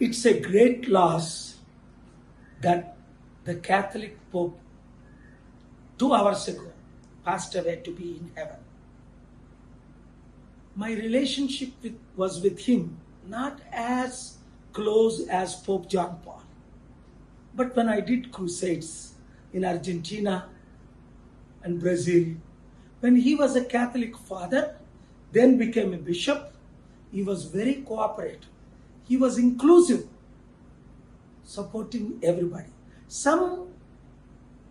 It's a great loss that the Catholic Pope two hours ago passed away to be in heaven. My relationship with, was with him not as close as Pope John Paul. But when I did crusades in Argentina and Brazil, when he was a Catholic father, then became a bishop, he was very cooperative. He was inclusive, supporting everybody. Some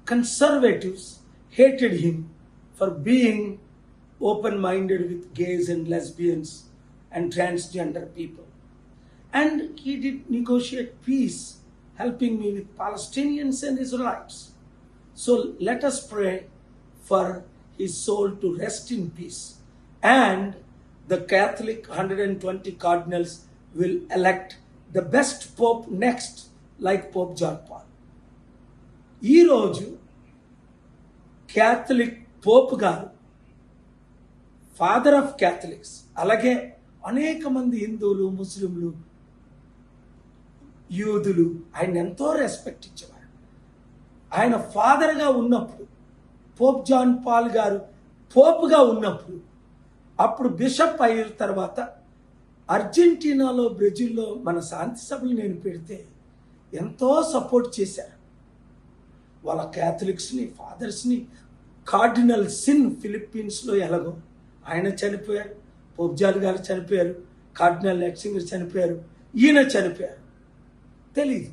conservatives hated him for being open minded with gays and lesbians and transgender people. And he did negotiate peace, helping me with Palestinians and Israelites. So let us pray for his soul to rest in peace. And the Catholic 120 cardinals will elect the best pope next, like Pope John Paul. ఈరోజు Catholic Pope గారు father of Catholics అలాగే అనేక మంది హిందువులు ముస్లింలు యూదులు ఆయన ఎంతో రెస్పెక్ట్ ఇచ్చేవారు ఆయన ఫాదర్గా ఉన్నప్పుడు పోప్ జాన్ పాల్ గారు పోప్గా ఉన్నప్పుడు అప్పుడు బిషప్ అయిన తర్వాత అర్జెంటీనాలో బ్రెజిల్లో మన శాంతి సభలు నేను పెడితే ఎంతో సపోర్ట్ చేశారు వాళ్ళ క్యాథలిక్స్ని ఫాదర్స్ని కార్డినల్ సిన్ ఫిలిప్పీన్స్లో ఎలాగో ఆయన చనిపోయారు పోబ్జాల్ గారు చనిపోయారు కార్డినల్ లెక్సింగర్ చనిపోయారు ఈయన చనిపోయారు. తెలీదు.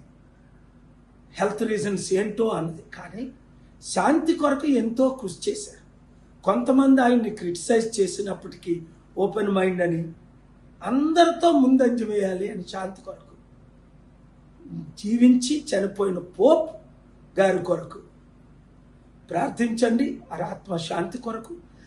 హెల్త్ రీజన్స్ ఏంటో అన్నది. కానీ శాంతి కొరకు ఎంతో కృషి చేశారు కొంతమంది ఆయన్ని క్రిటిసైజ్ చేసినప్పటికీ ఓపెన్ మైండ్ అని అందరితో ముందంజ వేయాలి అని శాంతి కొరకు. జీవించి చనిపోయిన పోప్ గారి కొరకు. ప్రార్థించండి. ఆత్మ శాంతి కొరకు.